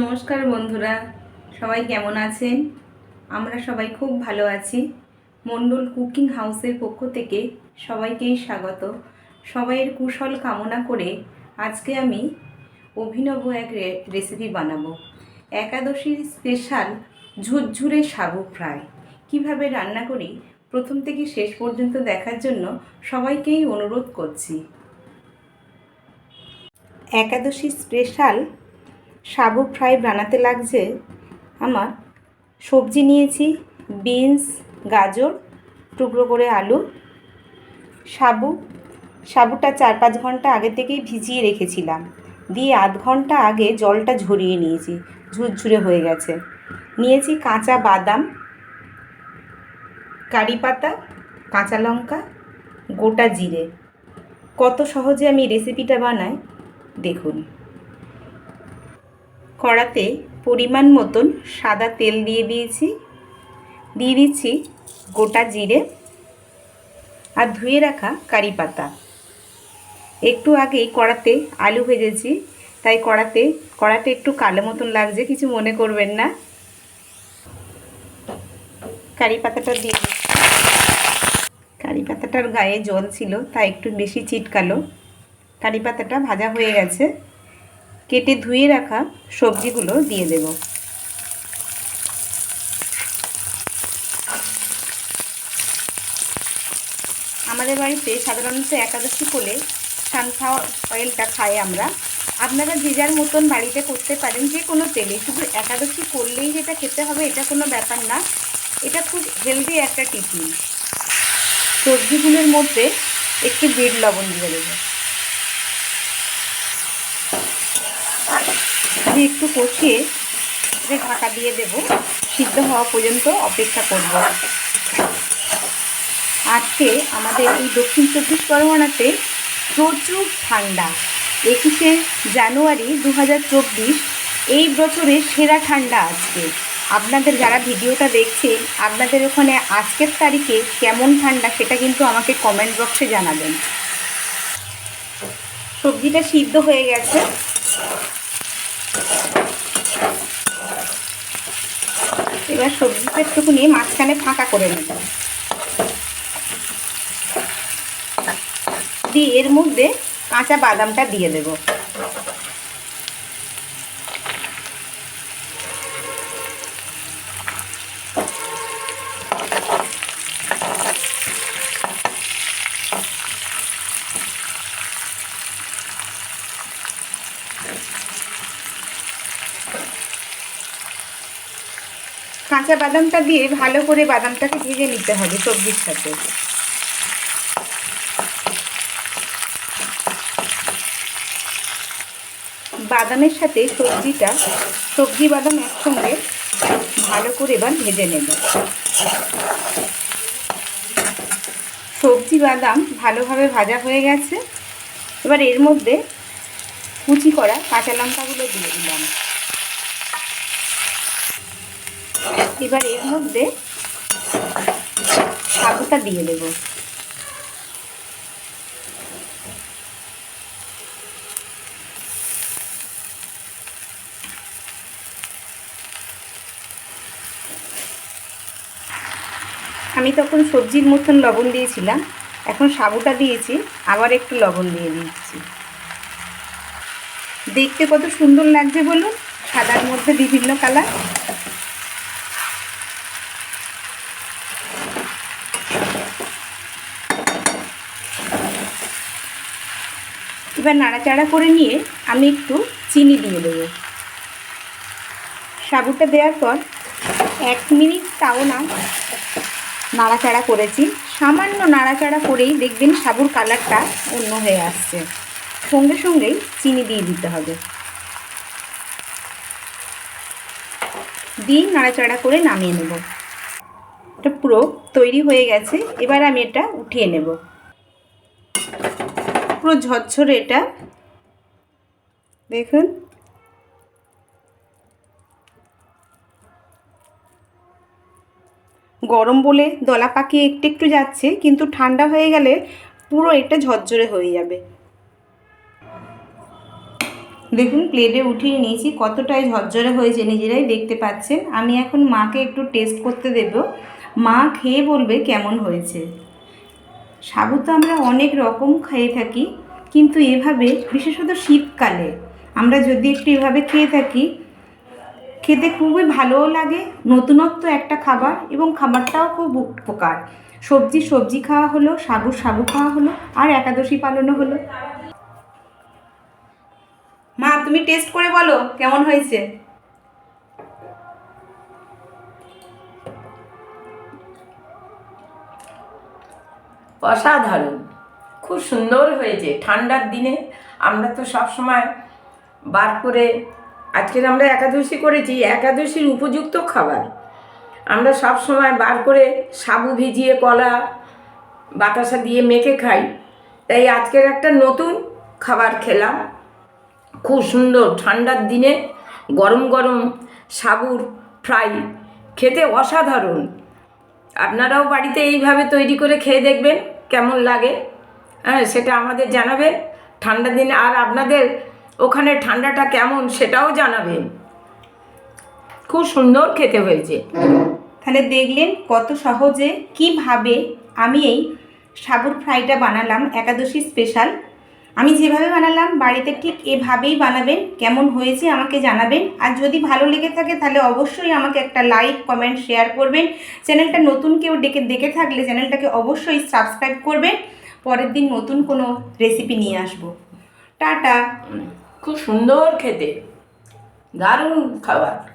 নমস্কার বন্ধুরা, সবাই কেমন আছেন? আমরা সবাই খুব ভালো আছি। মণ্ডল কুকিং হাউসের পক্ষ থেকে সবাইকেই স্বাগত। সবাইয়ের কুশল কামনা করে আজকে আমি অভিনব এক রেসিপি বানাবো। একাদশীর স্পেশাল ঝুরঝুরে সাবু ফ্রাই কীভাবে রান্না করি, প্রথম থেকে শেষ পর্যন্ত দেখার জন্য সবাইকেই অনুরোধ করছি। একাদশী স্পেশাল সাবু ফ্রাই বানাতে লাগছে। আমার সবজি নিয়েছি, বিনস, গাজর, টুকরো করে আলু, সাবু। সাবুটা চার পাঁচ ঘণ্টা আগে থেকেই ভিজিয়ে রেখেছিলাম। দিয়ে আধ ঘণ্টা আগে জলটা ঝরিয়ে নিয়েছি, ঝুরঝুরে হয়ে গেছে। নিয়েছি কাঁচা বাদাম, কারি পাতা, কাঁচা লঙ্কা, গোটা জিরে। কত সহজে আমি রেসিপিটা বানাই, দেখুন। কড়াতে পরিমাণ মতন সাদা তেল দিয়ে দিয়েছি। দিয়ে দিচ্ছি গোটা জিরে আর ধুয়ে রাখা কারি পাতা। একটু আগেই কড়াতে আলু ভেজেছি, তাই কড়াতে কড়াতে একটু কালো মতন লাগছে, কিছু মনে করবেন না। কারি পাতাটা দিয়ে। কারি পাতাটার গায়ে জল ছিল, তাই একটু বেশি চিটকালো। কারি পাতাটা ভাজা হয়ে গেছে। কেটে ধুয়ে রাখা সবজিগুলো দিয়ে দেব। আমাদের বাড়িতে সাধারণত একাদশী করলে সানফ্লাওয়ার অয়েলটা খাই আমরা। আপনারা যে যার মতন বাড়িতে করতে পারেন, যে কোনো তেলে। শুধু একাদশী করলেই যেটা খেতে হবে, এটা কোনো ব্যাপার না। এটা খুব হেলদি একটা টিফিন। সবজিগুলোর মধ্যে একটি বিট লবণ দিয়ে দেবো। দিয়ে একটু কষিয়ে এটা ঢাকা দিয়ে দেব, সিদ্ধ হওয়া পর্যন্ত অপেক্ষা করব। আজকে আমাদের এই দক্ষিণ চব্বিশ পরগনাতে প্রচুর ঠান্ডা। একুশে জানুয়ারি দু হাজার চব্বিশ, এই বছরের সেরা ঠান্ডা আজকে। আপনাদের যারা ভিডিওটা দেখছেন, আপনাদের ওখানে আজকের তারিখে কেমন ঠান্ডা সেটা কিন্তু আমাকে কমেন্ট বক্সে জানাবেন। সবজিটা সিদ্ধ হয়ে গেছে। এবার সবজিটা একটুকুনি মাঝখানে ফাঁকা করে নেব দিয়ে এর মধ্যে কাঁচা বাদামটা দিয়ে দেব। কাঁচা বাদামটা দিয়ে ভালো করে বাদামটাকে ভেজে নিতে হবে সবজির সাথে। বাদামের সাথে সবজিটা, সবজি বাদাম একসঙ্গে ভালো করে এবার ভেজে নেব। সবজি বাদাম ভালোভাবে ভাজা হয়ে গেছে। এবার এর মধ্যে কুচি করা কাঁচা লঙ্কাগুলো দিয়ে দিলাম। এবার এর মধ্যে সাবুটা দিয়ে দেব। আমি তখন সবজির মতন লবণ দিয়েছিলাম, এখন সাবুটা দিয়েছি, আবার একটু লবণ দিয়ে দিচ্ছি। দেখতে কত সুন্দর লাগছে বলুন? সাদার মধ্যে বিভিন্ন কালার। এবার নাড়াচাড়া করে নিয়ে আমি একটু চিনি দিয়ে দেবো। সাবুটা দেওয়ার পর এক মিনিট তাও না নাড়াচাড়া করেছি। সামান্য নাড়াচাড়া করেই দেখবেন সাবুর কালারটা অন্য হয়ে আসছে। সঙ্গে সঙ্গেই চিনি দিয়ে দিতে হবে। দিয়ে নাড়াচাড়া করে নামিয়ে নেব। এটা পুরো তৈরি হয়ে গেছে। এবার আমি এটা উঠিয়ে নেব। পুরো ঝরঝরে এটা। দেখুন। গরম বলে দলা পাকিয়ে একটু একটু যাচ্ছে, কিন্তু ঠান্ডা হয়ে গেলে পুরো এটা ঝরঝরে হয়ে যাবে। দেখুন প্লেটে উঠিয়ে নিয়েছি, কতটাই ঝরঝরে হয়েছে, নিজেরাই দেখতে পাচ্ছেন। আমি এখন মাকে একটু টেস্ট করতে দেব। মা খেয়ে বলবে কেমন হয়েছে। সাবু তো আমরা অনেক রকম খেয়ে থাকি, কিন্তু এভাবে, বিশেষত শীতকালে, আমরা যদি একটু এভাবে খেয়ে থাকি, খেতে খুবই ভালোও লাগে, নতুনত্ব একটা খাবার এবং খাবারটাও খুব উপকার। সবজি সবজি খাওয়া হলো সাবু সাবু খাওয়া হলো, আর একাদশী পালনও হলো। মা, তুমি টেস্ট করে বলো, কেমন হয়েছে? অসাধারণ। খুব সুন্দর হয়েছে। ঠান্ডার দিনে আমরা তো সব সময় বার করে, আজকের আমরা একাদশী করেছি, একাদশীর উপযুক্ত খাবার। আমরা সব সময় বার করে সাবু ভিজিয়ে কলা বাতাসা দিয়ে মেখে খাই। তাই আজকের একটা নতুন খাবার খেলাম। খুব সুন্দর। ঠান্ডার দিনে গরম গরম সাবুর ফ্রাই খেতে অসাধারণ। আপনারাও বাড়িতে এইভাবে তৈরি করে খেয়ে দেখবেন। কেমন লাগে? হ্যাঁ সেটা আমাদের জানাবে। ঠান্ডা দিনে, আর আপনাদের ওখানে ঠান্ডাটা কেমন সেটাও জানাবে। খুব সুন্দর খেতে হয়েছে। তাহলে দেখলেন কত সহজে কীভাবে আমি এই সাবুর ফ্রাইটা বানালাম একাদশী স্পেশাল। আমি যেভাবে বানালাম, বাড়িতে ঠিক এভাবেই বানাবেন, কেমন হয়েছে আমাকে জানাবেন। আর যদি ভালো লেগে থাকে তাহলে অবশ্যই আমাকে একটা লাইক কমেন্ট শেয়ার করবেন। চ্যানেলটা নতুন কেউ ডেকে, দেখে থাকলে চ্যানেলটাকে অবশ্যই সাবস্ক্রাইব করবেন। পরের দিন নতুন কোনো রেসিপি নিয়ে আসব। টাটা। খুব সুন্দর খেতে। দারুণ খাবার।